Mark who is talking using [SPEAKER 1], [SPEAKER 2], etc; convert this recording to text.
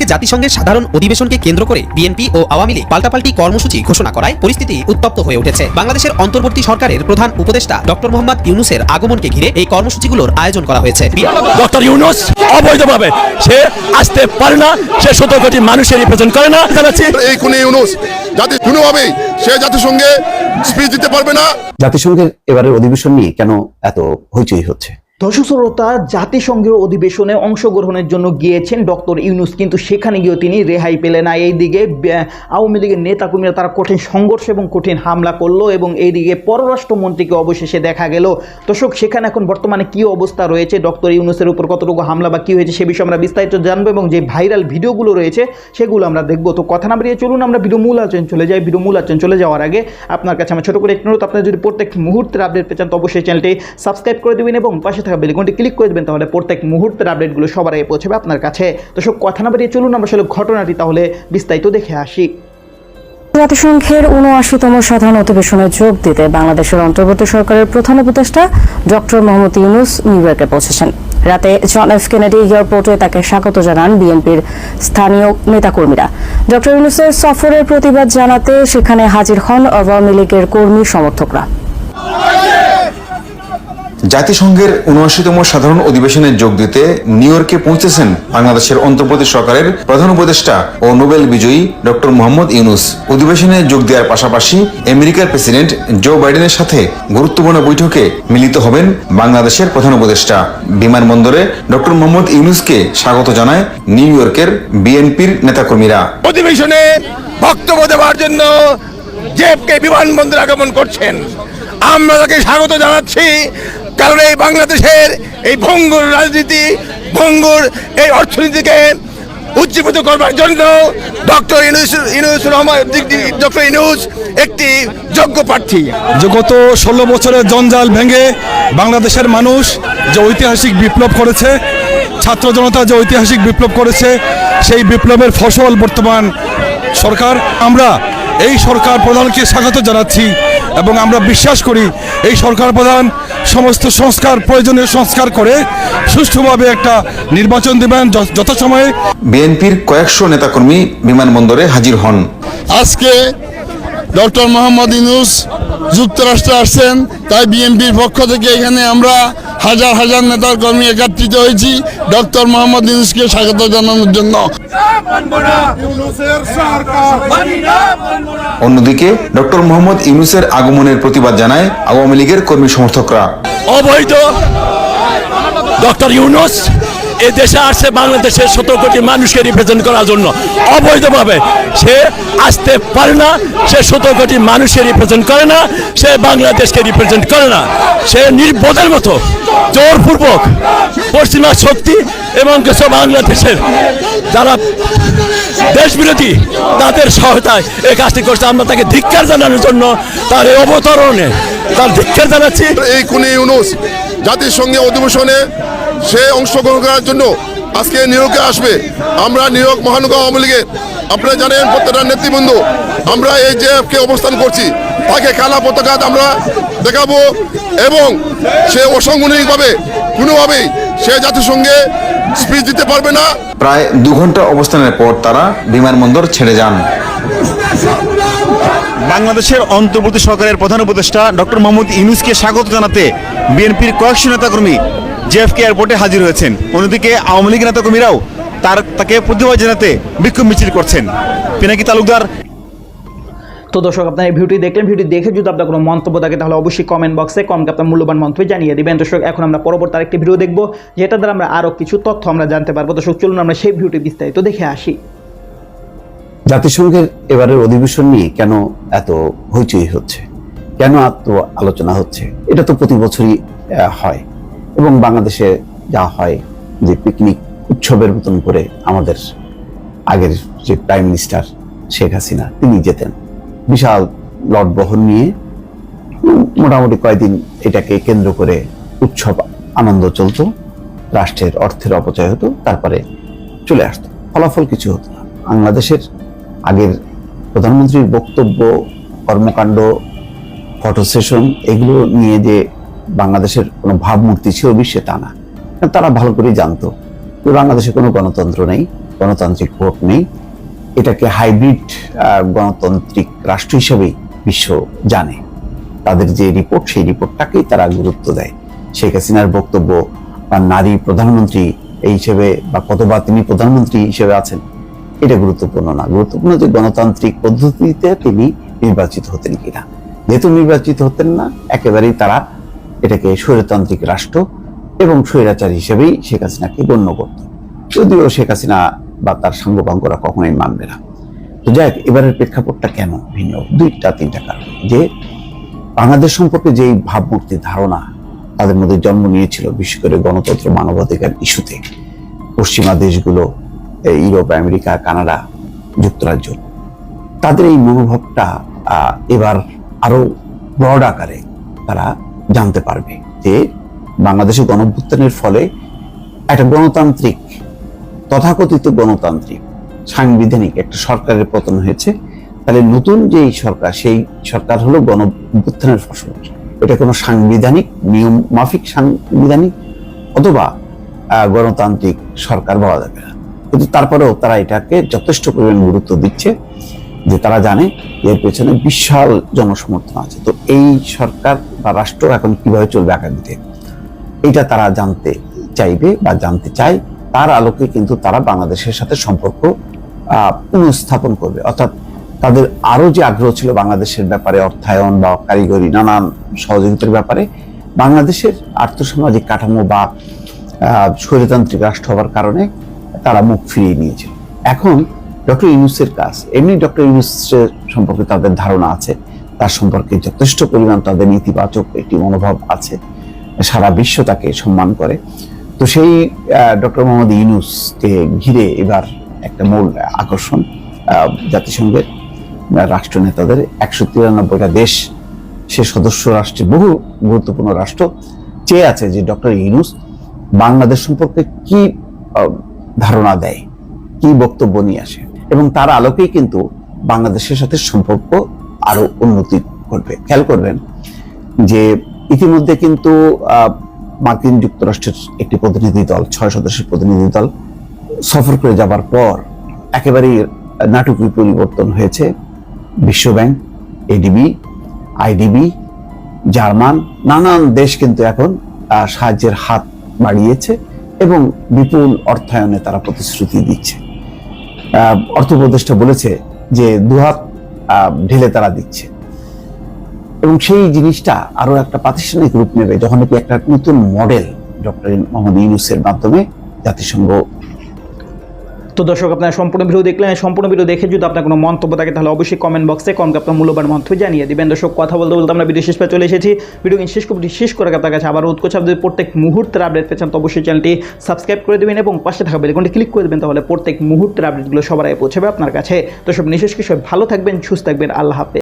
[SPEAKER 1] উপলক্ষে জাতিসংঘের সাধারণ অধিবেশনকে কেন্দ্র করে বিএনপি ও আওয়ামী লীগ পাল্টাপাল্টি কর্মসূচি ঘোষণা করায় পরিস্থিতি উত্তপ্ত হয়ে উঠেছে। বাংলাদেশের অন্তর্বর্তী সরকারের প্রধান উপদেষ্টা ডক্টর মোহাম্মদ ইউনুসের আগমনকে ঘিরে এই কর্মসূচিগুলোর আয়োজন করা হয়েছে।
[SPEAKER 2] ডক্টর ইউনুস অবৈধভাবে সে আসতে পারে না সে সতেরো কোটি মানুষের রিপ্রেজেন্ট করে না।
[SPEAKER 3] এই খুনি ইউনুস জাতি কোনোভাবেই সে জাতিসংঘে স্পিচ দিতে পারবে না।
[SPEAKER 4] জাতিসংঘের এবারের অধিবেশন নিয়ে কেন এত হইচই হচ্ছে?
[SPEAKER 5] দর্শক শ্রোতা জাতিসংঘের অধিবেশনে অংশগ্রহণের জন্য গিয়েছেন ডক্টর ইউনুস, কিন্তু সেখানে গিয়েও তিনি রেহাই পেলেন না। এইদিকে আওয়ামী লীগের নেতাকর্মীরা তারা কঠিন সংঘর্ষ এবং কঠিন হামলা করল এবং এইদিকে পররাষ্ট্রমন্ত্রীকে অবশেষে দেখা গেল। দর্শক, সেখানে এখন বর্তমানে কি অবস্থা রয়েছে? ডক্টর ইউনুসের উপর কতটুকু হামলা বা কী হয়েছে সে বিষয়ে আমরা বিস্তারিত জানব এবং যে ভাইরাল ভিডিওগুলো রয়েছে সেগুলো আমরা দেখব। তো কথা না বেরিয়ে চলুন, আমরা ভিডিও মূল আলোচনা চলে যাই। ভিডিও মূল আলোচনা চলে যাওয়ার আগে আপনার কাছে আমার ছোটো করে একটু অনুরোধ, আপনার যদি প্রত্যেক মুহূর্তের আপডেট পেয়ে চান, তো অবশ্যই চ্যানেলটি সাবস্ক্রাইব করে দেবেন এবং পাশে থাকা বেলকনটি ক্লিক করে দেবেন, তাহলে প্রত্যেক মুহূর্তের আপডেটগুলো সবার আগে পৌঁছবে আপনার কাছে। তো সব কথা না বেরিয়ে চলুন, আমরা আসলে ঘটনাটি তাহলে বিস্তারিত দেখে আসি।
[SPEAKER 6] জাতিসংঘের উনআশিতম সাধারণ অধিবেশনে যোগ দিতে বাংলাদেশের অন্তর্বর্তী সরকারের প্রধান উপদেষ্টা ডক্টর মোহাম্মদ ইউনুস নিউ ইয়র্কে পৌঁছেছেন। রাতে জন এফ কেনেডি এয়ারপোর্টে তাকে স্বাগত জানান বিএনপির স্থানীয় নেতাকর্মীরা। ডক্টর ইউনুসের সফরের প্রতিবাদ জানাতে সেখানে হাজির হন আওয়ামী লীগের কর্মী সমর্থকরা।
[SPEAKER 7] জাতিসংঘের উনআশিতম সাধারণ অধিবেশনে যোগ দিতে নিউ ইয়র্কে পৌঁছেছেন বাংলাদেশের অন্তর্বর্তী সরকারের প্রধান উপদেষ্টা ও নোবেল বিজয়ী ডক্টর মোহাম্মদ ইউনুস। অধিবেশনে যোগ দেওয়ার পাশাপাশি আমেরিকার প্রেসিডেন্ট জো বাইডেনের সাথে গুরুত্বপূর্ণ বৈঠকে মিলিত হবেন বাংলাদেশের প্রধান উপদেষ্টা। বিমানবন্দরে ডক্টর মোহাম্মদ ইউনুসকে স্বাগত জানায় নিউ ইয়র্কের বিএনপির নেতাকর্মীরা।
[SPEAKER 2] অধিবেশনে বক্তব্য দেওয়ার জন্য জেফকে বিমানবন্দরে আগমন করছেন। আমরা তাকে স্বাগত জানাচ্ছি। কারণ এই বাংলাদেশের এই ভঙ্গুর রাজনীতি, ভঙ্গুর এই অর্থনীতিকে উজ্জীবিত করবার জন্য ডক্টর ইনুস ইনুস রহমান ডক্টর ইনুস একটি যোগ্য প্রার্থী।
[SPEAKER 8] যে গত ষোলো বছরের জঞ্জাল ভেঙে বাংলাদেশের মানুষ যে ঐতিহাসিক বিপ্লব করেছে, ছাত্র জনতা যে ঐতিহাসিক বিপ্লব করেছে, সেই বিপ্লবের ফসল বর্তমান সরকার। আমরা এই সরকার প্রধানকে স্বাগত জানাচ্ছি এবং আমরা বিশ্বাস করি এই সরকার প্রধান সমস্ত সংস্কার প্রয়োজনীয় সংস্কার করে সুষ্ঠুভাবে একটা নির্বাচন দেবেন যথাসময়ে।
[SPEAKER 7] বিএনপির কয়েকশো নেতাকর্মী বিমানবন্দরে হাজির হন।
[SPEAKER 3] আজকে ডক্টর মোহাম্মদ ইনুস যুক্তরাষ্ট্রে আসছেন তাই বিএনপির পক্ষ থেকে এখানে আমরা হাজার হাজার নেতার কর্মী একত্রিত হয়েছি। ডক্টর মোহাম্মদ ইউনুসকে স্বাগত জানানোর জন্য।
[SPEAKER 7] অন্যদিকে ডক্টর মোহাম্মদ ইউনুসের আগমনের প্রতিবাদ জানায় আওয়ামী লীগের কর্মী সমর্থকরা।
[SPEAKER 2] অবৈধ। ডক্টর ইউনুস এ দেশে আসছে বাংলাদেশের সতেরো কোটি মানুষকে রিপ্রেজেন্ট করার জন্য। অবৈধভাবে সে আসতে পারে না, সে সতেরো কোটি মানুষকে রিপ্রেজেন্ট করে না, সে বাংলাদেশকে রিপ্রেজেন্ট করে না। সে নির্বোধের মতো, জোরপূর্বক পশ্চিমা শক্তি এবং কিছু বাংলাদেশের যারা দেশ বিরোধী তাদের সহায়তায় এই কাজটি করছে। আমরা তাকে ধিক্ষার জানানোর জন্য তার এই অবতরণে তার ধিক্কার জানাচ্ছি।
[SPEAKER 3] এই খুনি ইউনুস জাতিসংঘে অধিবেশনে সে অংশগ্রহণ করার জন্য আজকে নিউ ইয়র্কে আসবে। আমরা নিউ ইয়র্ক মহানগর আওয়ামী লীগের আপনারা জানেন প্রত্যেকটা নেতৃবৃন্দ আমরা এই জেএফকে অবস্থান করছি। তাকে কালা পতাকা আমরা দেখাবো এবং সে অসাংগঠনিকভাবে কোনোভাবেই সে জাতিসংঘে স্পিচ দিতে পারবে না।
[SPEAKER 7] প্রায় দু ঘণ্টা অবস্থানের পর তারা বিমানবন্দর ছেড়ে যান।
[SPEAKER 9] বাংলাদেশের অন্তর্বর্তী সরকারের প্রধান উপদেষ্টা ডক্টর মোহাম্মদ ইউনুসকে স্বাগত জানাতে বিএনপির কয়েকশো নেতাকর্মী জেএফকে এয়ারপোর্টে হাজির হয়েছেন। অন্যদিকে আওয়ামী লীগ নেতাকর্মীরাও তার তাকে প্রতিবাদ জানাতে বিক্ষোভ মিছিল করছেন। পিনাকি তালুকদার।
[SPEAKER 5] তো দর্শক আপনার এই ভিডিওটি দেখলেন। ভিডিও দেখে যদি আপনার কোনো মন্তব্য থাকে তাহলে অবশ্যই কমেন্ট বক্সে কমকে আপনার মূল্যবান মন্তব্য জানিয়ে দিবেন। দর্শক এখন আমরা পরবর্তী আরেকটি ভিডিও দেখব যেটা দ্বারা আমরা আরও কিছু তথ্য আমরা জানতে পারব। দর্শক চলুন আমরা সেই ভিডিওটি বিস্তারিত দেখে আসি।
[SPEAKER 4] জাতিসংঘের এবারের অধিবেশন নিয়ে কেন এত হইচই হচ্ছে? কেন এত আলোচনা হচ্ছে? এটা তো প্রতি বছরই আহ, হয়। এবং বাংলাদেশে যা হয় যে পিকনিক উৎসবের মতন করে আমাদের আগের যে প্রাইম মিনিস্টার শেখ হাসিনা, তিনি যেতেন। বিশাল লট বহন নিয়ে মোটামুটি কয়েকদিন এটাকে কেন্দ্র করে উৎসব আনন্দ চলতো, রাষ্ট্রের অর্থের অপচয় হতো, তারপরে চলে আসতো। ফলাফল কিছু হতো না। বাংলাদেশের আগের প্রধানমন্ত্রীর বক্তব্য, কর্মকাণ্ড ফটো সেশন এগুলো নিয়ে যে বাংলাদেশের কোনো ভাবমূর্তি ছিল বিশ্বে তা না। তারা ভালো করেই জানতো যে বাংলাদেশে কোনো গণতন্ত্র নেই, গণতান্ত্রিক ভোট নেই। এটাকে হাইব্রিড গণতান্ত্রিক রাষ্ট্র হিসেবেই বিশ্ব জানে। তাদের যে রিপোর্ট, সেই রিপোর্টটাকেই তারা গুরুত্ব দেয়। শেখ হাসিনার বক্তব্য বা নারী প্রধানমন্ত্রী এই হিসেবে বা কতবার তিনি প্রধানমন্ত্রী হিসেবে আছেন, এটা গুরুত্বপূর্ণ না। গুরুত্বপূর্ণ যে গণতান্ত্রিক পদ্ধতিতে তিনি নির্বাচিত হতেন কিনা। যেহেতু নির্বাচিত হতেন না, একেবারেই তারা এটাকে স্বৈরতান্ত্রিক রাষ্ট্র এবং স্বৈরাচার হিসেবেই শেখ হাসিনাকে গণ্য করত। যদিও শেখ হাসিনা বা তার সাঙ্গপাঙ্গরা কখনোই মানবে না। তো যাই এবারের প্রেক্ষাপটটা কেন ভিন্ন? দুইটা, তিনটা কারণ। যে বাংলাদেশ সম্পর্কে যেই ভাবমূর্তি ধারণা তাদের মধ্যে জন্ম নিয়েছিল, বিশেষ করে গণতন্ত্র মানবাধিকার ইস্যুতে, পশ্চিমা দেশগুলো ইউরোপ, আমেরিকা, কানাডা, যুক্তরাজ্য, তাদের এই মনোভাবটা এবার আরও ব্রড আকারে তারা জানতে পারবে যে বাংলাদেশে গণভ্যুত্থানের ফলে একটা গণতান্ত্রিক, তথাকথিত গণতান্ত্রিক, সাংবিধানিক একটা সরকারের পতন হয়েছে। তাহলে নতুন যেই সরকার, সেই সরকার হলো গণভ্যুত্থানের ফসল। এটা কোনো সাংবিধানিক নিয়ম মাফিক সাংবিধানিক অথবা গণতান্ত্রিক সরকার বলা যাবে না। কিন্তু তারপরেও তারা এটাকে যথেষ্ট পরিমাণ গুরুত্ব দিচ্ছে। যে তারা জানে এর পেছনে বিশাল জনসমর্থন আছে। তো এই সরকার বা রাষ্ট্র এখন কীভাবে চলবে আগামীতে? এটা তারা জানতে চাইবে বা জানতে চায়। তার আলোকে কিন্তু তারা বাংলাদেশের সাথে সম্পর্ক পুনঃস্থাপন করবে। অর্থাৎ তাদের আরও যে আগ্রহ ছিল বাংলাদেশের ব্যাপারে অর্থায়ন বা কারিগরি নানান সহযোগিতার ব্যাপারে, বাংলাদেশের আর্থসামাজিক কাঠামো বা স্বৈরতান্ত্রিক রাষ্ট্র হওয়ার কারণে তারা মুখ ফিরিয়ে নিয়েছিল। এখন ডক্টর ইউনুসের কাজ এমনি ডক্টর ইউনুসের সম্পর্কে তাদের ধারণা আছে তার সম্পর্কে যথেষ্ট পরিমাণ তাদের নেতিবাচক একটি মনোভাব আছে সারা বিশ্ব তাকে সম্মান করে। তো সেই ডক্টর মোহাম্মদ ইউনুসকে ঘিরে এবার একটা মূল আকর্ষণ জাতিসংঘের আহ, রাষ্ট্রনেতাদের। একশো তিরানব্বইটা দেশ সে সদস্য রাষ্ট্রে বহু গুরুত্বপূর্ণ রাষ্ট্র চেয়ে আছে যে ডক্টর ইউনুস বাংলাদেশ সম্পর্কে কি ধারণা দেয় কি বক্তব্য নিয়ে আসে। এবং তার আলোকেই কিন্তু বাংলাদেশের সাথে সম্পর্ক আরও উন্নতি করবে। খেয়াল করবেন যে ইতিমধ্যে কিন্তু মার্কিন যুক্তরাষ্ট্রের একটি প্রতিনিধি দল, ছয় সদস্যের প্রতিনিধি দল সফর করে যাবার পর একেবারেই নাটকীয় পরিবর্তন হয়েছে। বিশ্বব্যাংক এডিবি আইডিবি জার্মান, নানান দেশ কিন্তু এখন সাহায্যের হাত বাড়িয়েছে এবং বিপুল অর্থায়নে তারা প্রতিশ্রুতি দিচ্ছে। অর্থ উপদেষ্টা বলেছে যে দুহাত ঢেলে তারা দিচ্ছে। এবং সেই জিনিসটা আরও একটা প্রাতিষ্ঠানিক রূপ নেবে যখন নাকি একটা নতুন মডেল ডক্টর মোহাম্মদ ইউনুসের মাধ্যমে জাতিসংঘ
[SPEAKER 5] তো দর্শক, আপনারা সম্পূর্ণ ভিডিও দেখলেন, সম্পূর্ণ ভিডিও দেখে যদি আপনার কোনো মন্তব্য থাকে, তাহলে অবশ্যই কমেন্ট বক্সে কমকে আপনার মূল্যবান মন্তব্য জানিয়ে দিবেন। দর্শক, কথা বলতে বলতে আমরা ভিডিও শেষ পেয়ে চলে এসেছি। ভিডিও শেষ করে শেষ করে আপনার কাছে আবার উৎকোচ আপনি প্রত্যেক মুহূর্তের আপডেট পেয়েছেন তো অবশ্যই চ্যানেলটি সাবস্ক্রাইব করে দেবেন এবং পাশে থাকা বেলকনটি ক্লিক করে দেবেন, তাহলে প্রত্যেক মুহূর্তের আপডেটগুলো সবার আগে পৌঁছাবে আপনার কাছে। তো সব নিশেষ কিছু ভালো থাকবেন, সুস্থ থাকবেন, আল্লাহ হাফেজ।